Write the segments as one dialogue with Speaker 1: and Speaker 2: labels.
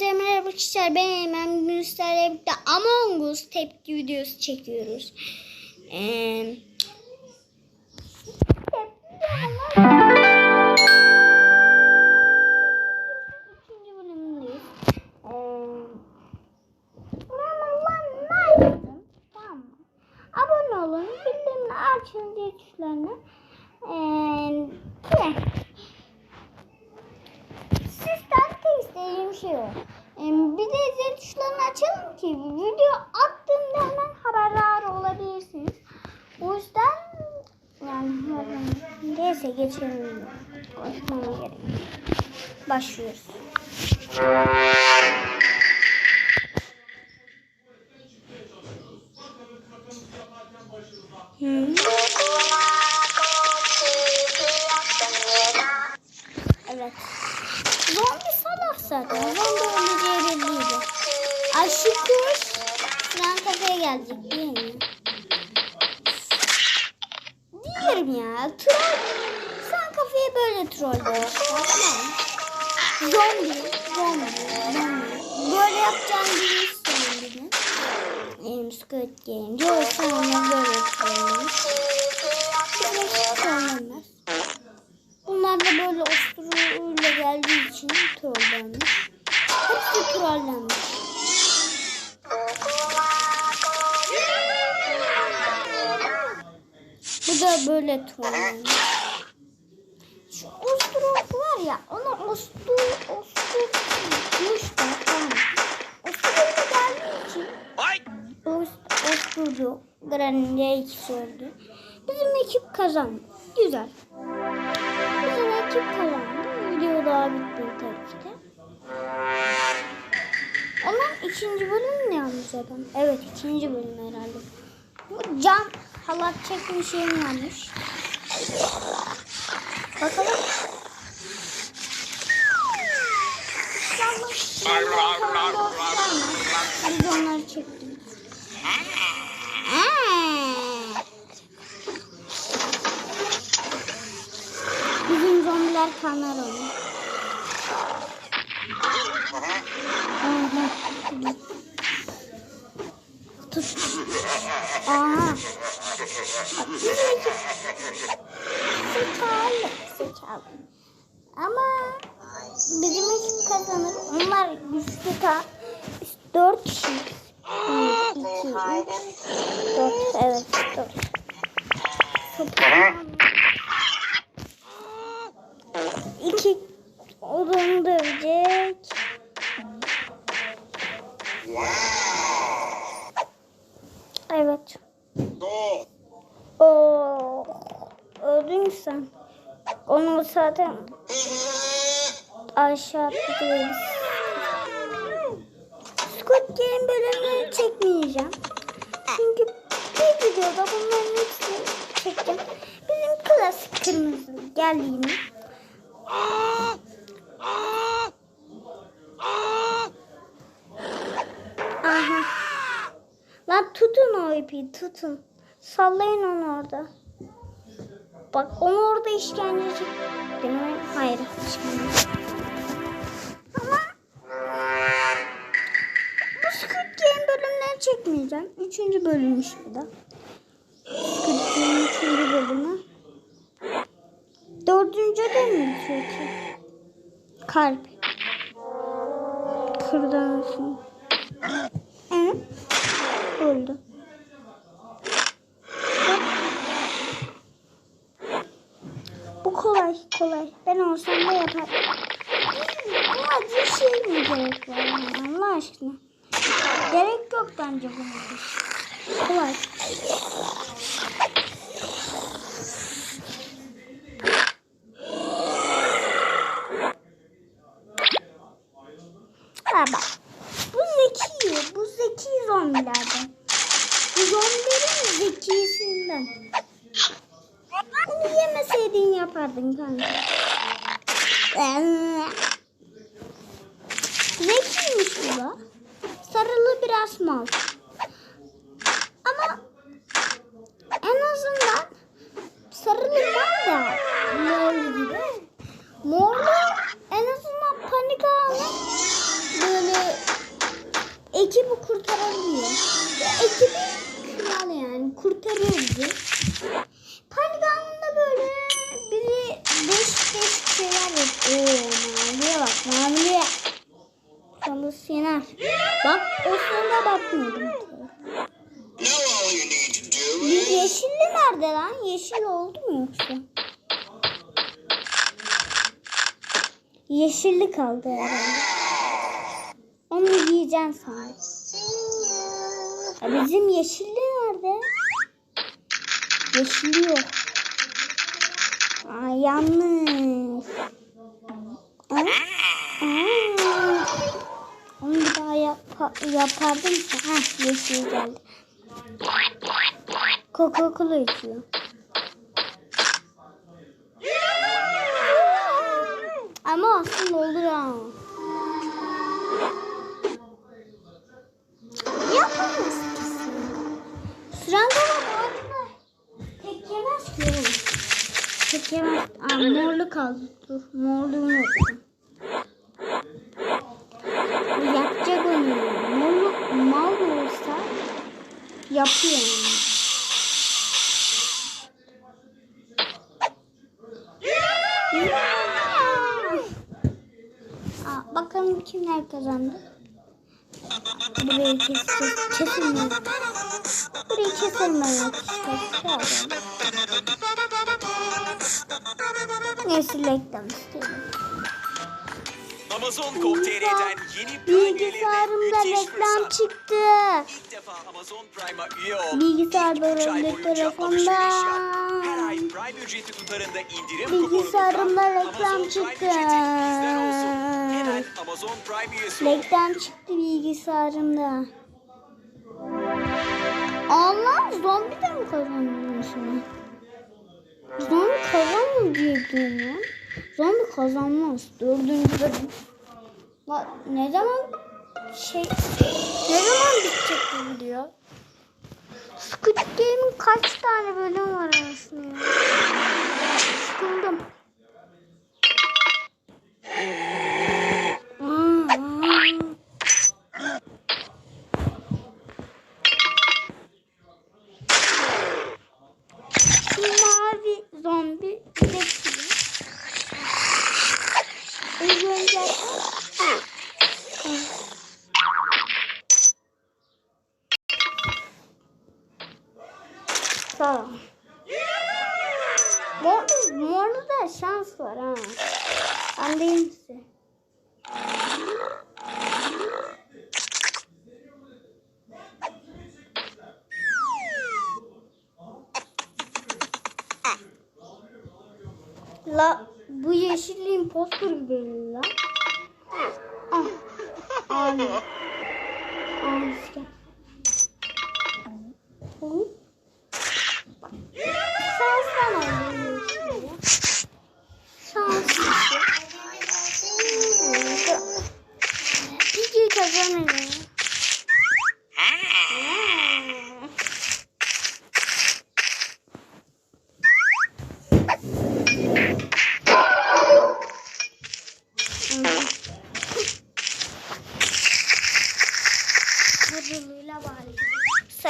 Speaker 1: Merhaba arkadaşlar ben Eymen bugün sizlerle birlikte Among Us tepki videosu çekiyoruz. Ee, Ee, Bir de zil tuşlarını açalım ki video attığımda hemen haberdar olabilirsiniz. O yüzden yani neyse geçelim. Konuşmama gerek. Başlıyoruz. Hı. Evet. Zombi zaten. Zombi öleceği belliydi. Ay. Sinan kafeye gelecek değil mi? Diyorum ya. Troll. Sen kafeye böyle troll Tamam. Zombi. Zombi. Zombi. Böyle yapacağını biliyorsun bugün. Benim Squid Game. Diyor sonra böyle trollümüş. Hiç trollemez. Bunlar da böyle osturuyla geldiği için trollenmiş. Hepsi trollenmiş. Bu da böyle trollenmiş. Şu osturuk var ya ona ostur osturmuş da tamam. Osturuyla geldiği için Ost- osturdu. Granny'e ikisi öldü. Bizim ekip kazandı. Güzel. Bitti tabii ki de. İkinci bölümü ne yanlış adam? Evet ikinci bölüm herhalde. Bu cam halat çekme şeyim yanlış. Bakalım. Biz onları çektik. Bizim zombiler kanar onu. Aha. Tut. Aha. Zekalı. Zekalı. Ama bizim ekip kazanır. Onlar güçlü. Biz dört kişi. İki, dört. Evet, dört. Toplam iki odunu dövecek. Evet. Oo, öldün sen. Onu zaten aşağı atlayacağız. Squid Game bölümünü çekmeyeceğim. Çünkü bir videoda bunların hepsini çekeceğim. Bizim klasik kırmızı gel yine. Aha. Lan tutun o ipi tutun. Sallayın onu orada. Bak onu orada işkenceci. Değil mi? Hayır. Ama bu Squid Game bölümleri çekmeyeceğim. Üçüncü bölümmüş bu da. Squid Game üçüncü bölümü. Dördüncü de mi çünkü? Kalp. Kırdansın. Evet. Öldü. Bak. Bu kolay. Ben olsam da yaparım. Ama bir şey mi gerek var yani Allah aşkına? Gerek yok bence buna. Kolay. Nerede lan? Yeşil oldu mu yoksa? Yeşilli kaldı herhalde. Onu yiyeceksin sen. Ya bizim yeşilli nerede? Yeşilli yok. Aa, yanlış. Aa. Onu bir daha yap yapardım. Heh, yeşil geldi. Coca-Cola içiyor. Ama aslında olur ha. Yapamaz. Sıranda bak ağzına. Tek yemez ki. Tek yemez. Morlu kaldı. Dur. Morlu unuttum. Yapacak onu. Morlu mal olsa yapıyor yani. Aa, bakalım kimler kazandı. Burayı keseceğiz. Kesilmez. Burayı kesilmez. Neyse reklam istedim.
Speaker 2: Amazon Gov.tr'den yeni
Speaker 1: Bilgisayarımda reklam çıktı.
Speaker 2: İlk defa Amazon Prime'a üye ol. Boyunca
Speaker 1: telefonda.
Speaker 2: Her ay Prime ücreti tutarında indirim
Speaker 1: Bilgisayarımda reklam çıktı.
Speaker 2: Hemen Amazon Prime üyesi.
Speaker 1: Reklam çıktı bilgisayarımda. Allah zombi de mi kazanıyor şimdi? Zombi kazanmıyor diye diyorum. Zombi kazanmaz. Dördüncü bölüm. Ne zaman şey ne zaman bitecek bu video? Squid Game'in kaç tane bölüm var aslında ya? Sıkıldım. Hmm. Şu mavi zombi bekliyor. Oyuncak. Tamam. Mor, morlu da şans var ha. Değil misin? La bu yeşilli impostor gibi la. Ah. Abi. Abi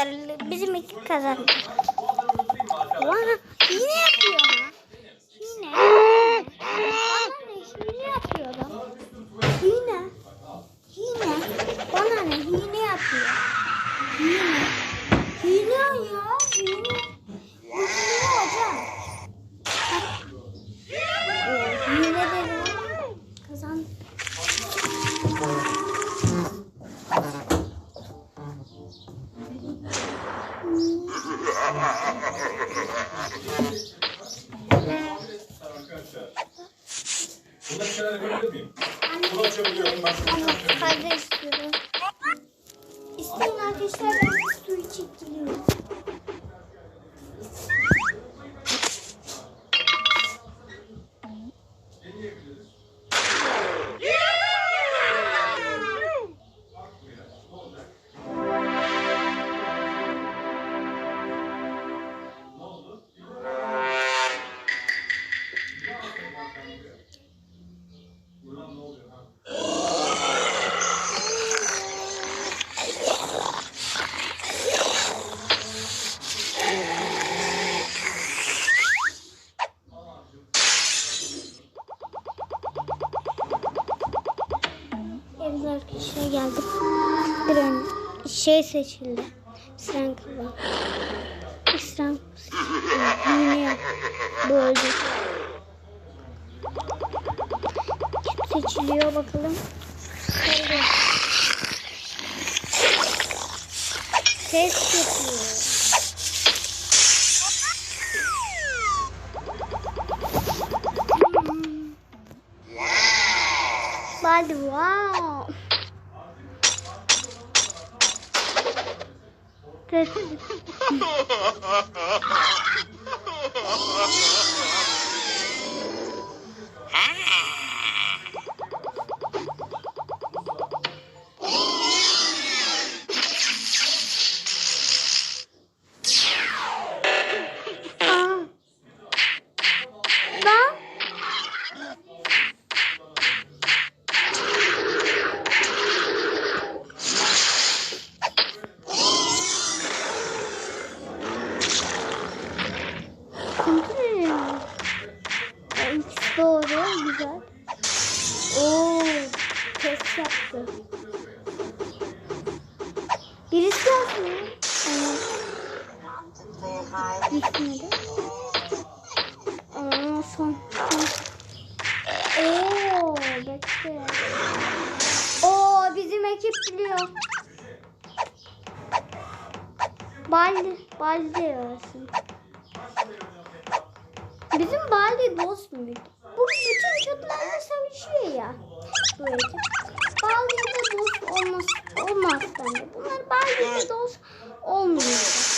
Speaker 1: Sarılı bizim ekip kazandı. Yine yapıyor Geldim. Bir ön şey seçildi. Sıran kalan. Sıran Yine bu öldü. Seçiliyor bakalım. Sarı. Test yapıyor. Hadi wow. Test. Aa. Gitmedi. Aa, son. Oo, bekle. Oo, bizim ekip biliyor. Baldi, Baldi arasın. Bizim Baldi dost mu? Bu bütün çatılarla savaşıyor ya. Bu ekip. Baldi ile dost olmaz, olmaz bence. Bunlar Baldi ile dost olmuyor.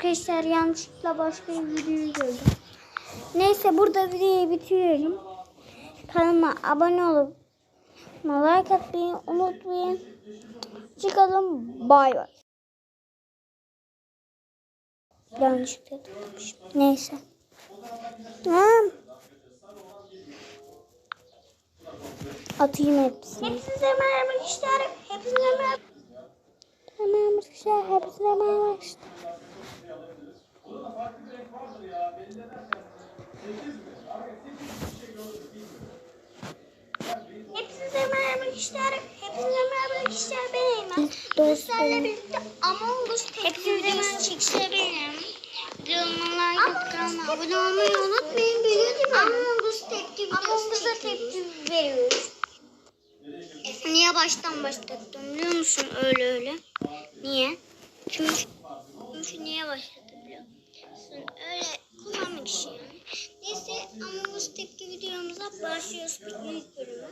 Speaker 1: Arkadaşlar yanlışlıkla başka bir videoyu gördüm. Neyse burada videoyu bitiriyorum. Kanalıma abone olup like atmayı unutmayın. Çıkalım. Bay bay. Yanlışlıkla tıklamışım. Neyse. Ha. Atayım hepsini. Hepsinize merhaba arkadaşlar. Hepsinize merhaba. Merhaba arkadaşlar. Hepsinize merhaba arkadaşlar. Hepsinize merhaba arkadaşlar. Hepsinize merhaba arkadaşlar. Ben Eymen. Dostlarla birlikte Among Us benim. Videomu like atın, abone olmayı unutmayın. Biliyorsunuz Among Us tepki Among Us'a tepki veriyoruz. Niye baştan başlattım biliyor musun öyle öyle? Niye? Çünkü, çünkü niye başlattım biliyor musun? Öyle kullanmak için Among Us tepki videomuza başlıyoruz. İlk bölümü.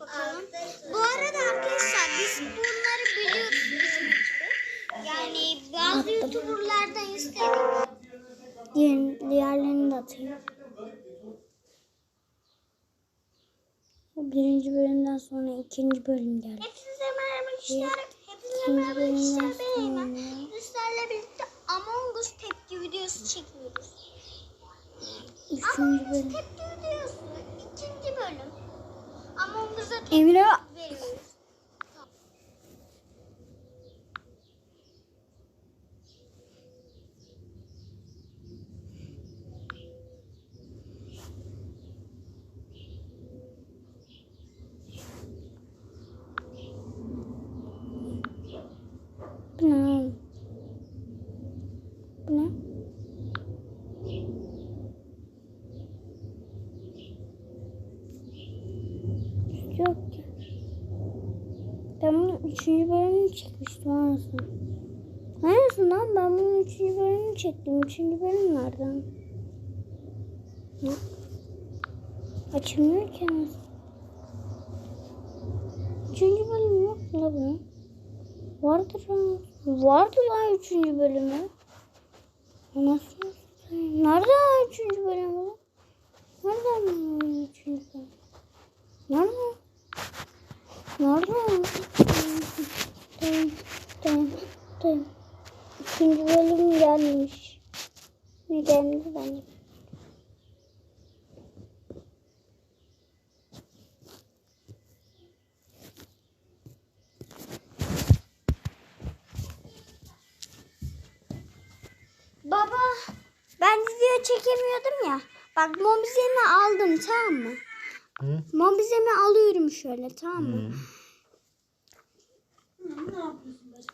Speaker 1: Bakalım. Bu arada arkadaşlar biz bunları biliyoruz bizim ekibi. Yani bazı youtuberlardan istedik. Diğer, diğerlerini de atayım. Birinci bölümden sonra ikinci bölüm geldi.
Speaker 3: Hepinize merhaba arkadaşlar. Hepinize merhaba arkadaşlar. Ben Eymen. birlikte Among Us tepki videosu çekiyoruz.
Speaker 1: Üçüncü
Speaker 3: Us
Speaker 1: bölüm.
Speaker 3: tepki videosu ikinci bölüm. Among Us'a tepki
Speaker 1: Emre
Speaker 3: veriyoruz.
Speaker 1: bu ne? oğlum? Bu ne? Yok ki. Ben bunun üçüncü bölümünü çekmiştim anasını. Anasını lan ben bunun üçüncü bölümünü çektim. Üçüncü bölüm nereden? Yok. Açılmıyor ki anasını. Üçüncü bölüm yok mu la bunun? Vardır ha. Vardı lan üçüncü bölümü. Nasıl? Nerede lan üçüncü bölümü? Nerede lan üçüncü bölüm? Nerede? Nerede? Tamam, tamam, tamam. İkinci bölüm gelmiş. Ne gelmiş bence. Baba ben video çekemiyordum ya. Bak mobizemi aldım tamam mı?
Speaker 4: Hı?
Speaker 1: Mobizemi alıyorum şöyle tamam mı?
Speaker 4: Hı.
Speaker 5: Ne yapıyorsun?